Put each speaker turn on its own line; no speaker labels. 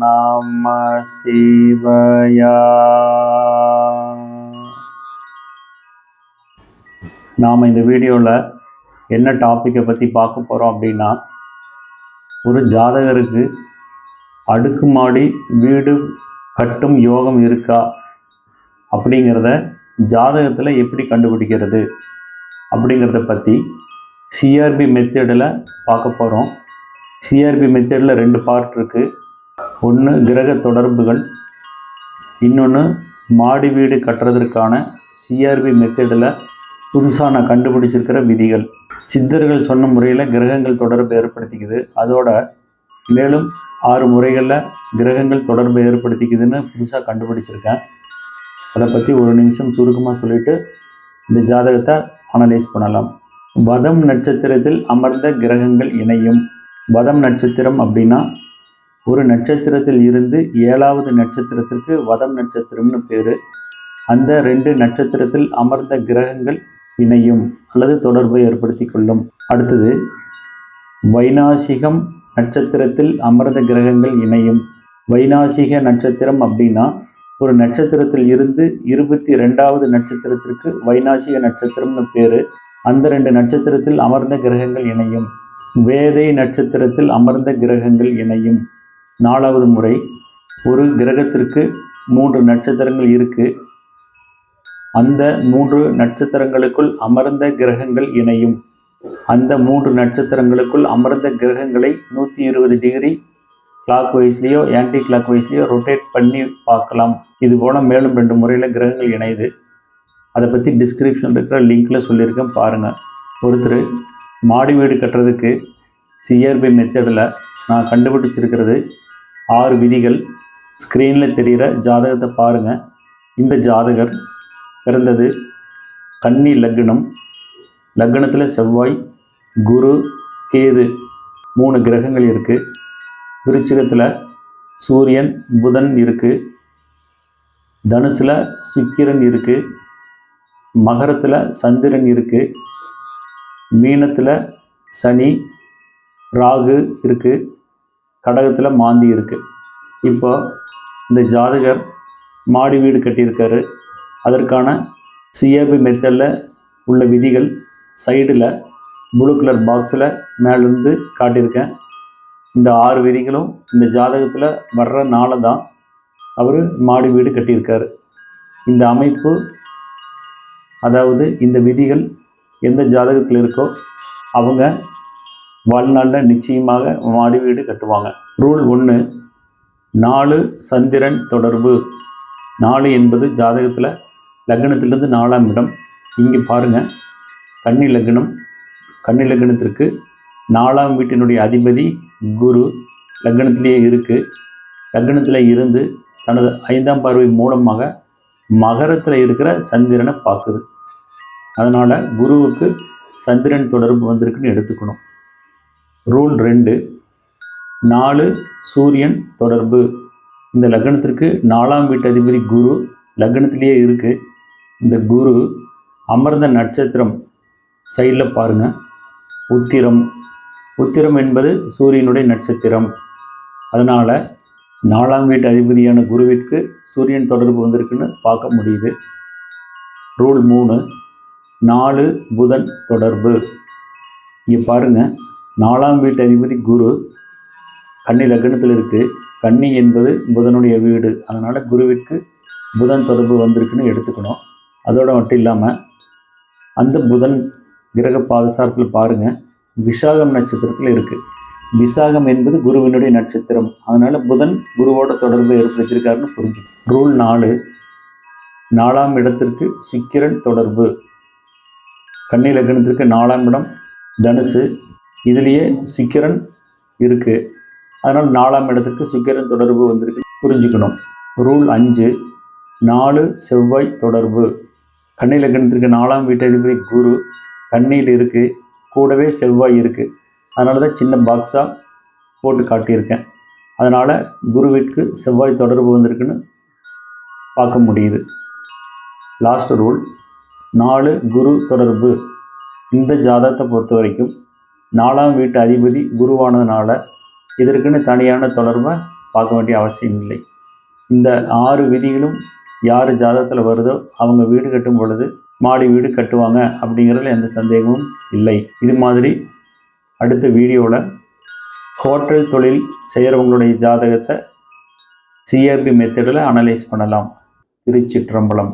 நம சிவயா நாம் இந்த வீடியோவில் என்ன டாப்பிக்கை பற்றி பார்க்க போகிறோம் அப்படின்னா ஒரு ஜாதகருக்கு அடுக்குமாடி வீடு கட்டும் யோகம் இருக்கா அப்படிங்கிறத ஜாதகத்தில் எப்படி கண்டுபிடிக்கிறது? அப்படிங்கிறத பற்றி சிஆர்பி மெத்தடில் பார்க்க போகிறோம் சிஆர்பி மெத்தடில் ரெண்டு பார்ட் இருக்குது ஒன்று கிரக தொடர்புகள் இன்னொன்று மாடி வீடு கட்டுறதற்கான சிஆர்பி மெத்தடில் புதுசாக நான் கண்டுபிடிச்சிருக்கிற விதிகள். சித்தர்கள் சொன்ன முறையில் கிரகங்கள் தொடர்பு ஏற்படுத்திக்குது. அதோட மேலும் ஆறு முறைகளில் கிரகங்கள் தொடர்பு ஏற்படுத்திக்குதுன்னு புதுசாக கண்டுபிடிச்சிருக்கேன். அதை பற்றி ஒரு நிமிஷம் சுருக்கமாக சொல்லிவிட்டு இந்த ஜாதகத்தை அனலைஸ் பண்ணலாம். வதம் நட்சத்திரத்தில் அமர்ந்த கிரகங்கள் இணையும். வதம் நட்சத்திரம் அப்படின்னா ஒரு நட்சத்திரத்தில் இருந்து ஏழாவது நட்சத்திரத்திற்கு வதம் நட்சத்திரம்னு பேர். அந்த ரெண்டு நட்சத்திரத்தில் அமர்ந்த கிரகங்கள் இணையும் அல்லது தொடர்பை ஏற்படுத்தி கொள்ளும். அடுத்தது வைநாசிகம் நட்சத்திரத்தில் அமர்ந்த கிரகங்கள் இணையும். வைநாசிக நட்சத்திரம் அப்படின்னா ஒரு நட்சத்திரத்தில் இருந்து இருபத்தி ரெண்டாவது நட்சத்திரத்திற்கு வைநாசிக நட்சத்திரம்னு பேர். அந்த ரெண்டு நட்சத்திரத்தில் அமர்ந்த கிரகங்கள் இணையும். வேதை நட்சத்திரத்தில் அமர்ந்த கிரகங்கள் இணையும். நாலாவது முறை ஒரு கிரகத்திற்கு மூன்று நட்சத்திரங்கள் இருக்கு. அந்த மூன்று நட்சத்திரங்களுக்குள் அமர்ந்த கிரகங்கள் இணையும். அந்த மூன்று நட்சத்திரங்களுக்குள் அமர்ந்த கிரகங்களை நூற்றி இருபது டிகிரி கிளாக் வைஸ்லேயோ ஆன்டி கிளாக் வைஸ்லேயோ ரொட்டேட் பண்ணி பார்க்கலாம். இது போல் மேலும் ரெண்டு முறையில் கிரகங்கள் இணையுது. அதை பற்றி டிஸ்கிரிப்ஷன் இருக்கிற லிங்க்கில் சொல்லியிருக்கேன் பாருங்கள் ஒருத்தர் மாடி வீடு கட்டுறதுக்கு சிஆர்பி மெத்தடில் நான் கண்டுபிடிச்சிருக்கிறது ஆறு விதிகள். ஸ்க்ரீனில் தெரிகிற ஜாதகத்தை பாருங்கள் இந்த ஜாதகர் பிறந்தது கன்னி லக்னம். லக்னத்தில் செவ்வாய் குரு கேது மூணு கிரகங்கள் இருக்குது விருச்சிகத்தில் சூரியன் புதன் இருக்குது தனுசில் சுக்கிரன் இருக்குது மகரத்தில் சந்திரன் இருக்குது மீனத்தில் சனி ராகு இருக்குது கடகத்தில் மாந்தி இருக்குது இப்போ இந்த ஜாதகர் மாடி வீடு கட்டியிருக்காரு. அதற்கான சிஏபி மெத்தடில் உள்ள விதிகள் சைடில் ப்ளூ கலர் பாக்ஸில் மேலேருந்து காட்டியிருக்கேன். இந்த ஆறு விதிகளும் இந்த ஜாதகத்தில் வர்ற தான் அவர் மாடி வீடு கட்டியிருக்காரு. இந்த அமைப்பு அதாவது இந்த விதிகள் எந்த ஜாதகத்தில் இருக்கோ அவங்க வாழ்நாளில் நிச்சயமாக மாடி வீடு கட்டுவாங்க. ரூல் ஒன்று நாலு சந்திரன் தொடர்பு. நாலு என்பது ஜாதகத்தில் லக்னத்திலிருந்து நாலாம் இடம். இங்கே பாருங்கள் கன்னி லக்னம் கன்னி லக்னத்திற்கு நாலாம் வீட்டினுடைய அதிபதி குரு லக்னத்திலேயே இருக்குது லக்னத்தில் இருந்து தனது ஐந்தாம் பார்வை மூலமாக மகரத்தில் இருக்கிற சந்திரனை பார்க்குது. அதனால் குருவுக்கு சந்திரன் தொடர்பு வந்திருக்குன்னு எடுத்துக்கணும். ரூல் ரெண்டு நாலு சூரியன் தொடர்பு. இந்த லக்னத்திற்கு நாலாம் வீட்டு அதிபதி குரு லக்னத்திலேயே இருக்குது இந்த குரு அமர்ந்த நட்சத்திரம் சைடில் பாருங்கள் உத்திரம் உத்திரம் என்பது சூரியனுடைய நட்சத்திரம். அதனால் நாலாம் வீட்டு அதிபதியான குருவிற்கு சூரியன் தொடர்பு வந்திருக்குன்னு பார்க்க முடியுது. ரூல் மூணு நாலு புதன் தொடர்பு. இங்கே பாருங்கள் நாலாம் வீட்டு அதிபதி குரு கன்னி லக்னத்தில் இருக்குது கன்னி என்பது புதனுடைய வீடு. அதனால் குருவிற்கு புதன் தொடர்பு வந்திருக்குன்னு எடுத்துக்கணும். அதோடு மட்டும் இல்லாமல் அந்த புதன் கிரக பாதசாரத்தில் பாருங்கள் விசாகம் நட்சத்திரத்தில் இருக்குது விசாகம் என்பது குருவினுடைய நட்சத்திரம். அதனால் புதன் குருவோட தொடர்பு ஏற்படுத்தியிருக்காருன்னு புரிஞ்சு ரூல் நாலு. நாலாம் இடத்திற்கு சுக்கிரன் தொடர்பு. கன்னி லக்னத்திற்கு நாலாம் இடம் தனுசு. இதுலேயே சுக்கிரன் இருக்குது அதனால் நாலாம் இடத்துக்கு சுக்கிரன் தொடர்பு வந்திருக்கு. புரிஞ்சுக்கணும். ரூல் அஞ்சு. நாலு செவ்வாய் தொடர்பு. கன்னி லக்னத்திற்கு நாலாம் வீட்டதிபதி குரு கண்ணியில் இருக்குது கூடவே செவ்வாய் இருக்குது அதனால தான் சின்ன பாக்ஸாக போட்டு காட்டியிருக்கேன். அதனால் குருவிற்கு செவ்வாய் தொடர்பு வந்திருக்குன்னு பார்க்க முடியுது. லாஸ்ட் ரூல் நாலு குரு தொடர்பு. இந்த ஜாதகத்தை பொறுத்த வரைக்கும் நாலாம் வீட்டு அதிபதி குருவானதுனால இதற்குன்னு தனியான தொடர்பை பார்க்க வேண்டிய அவசியம் இல்லை. இந்த ஆறு விதிகளும் யார் ஜாதகத்தில் வருதோ அவங்க வீடு கட்டும் பொழுது மாடி வீடு கட்டுவாங்க அப்படிங்கிறதுல எந்த சந்தேகமும் இல்லை. இது மாதிரி அடுத்த வீடியோவில் ஹோட்டல் தொழில் செய்கிறவங்களுடைய ஜாதகத்தை சிஆர்பி மெத்தடில் அனலைஸ் பண்ணலாம். திருச்சிற்றம்பலம்.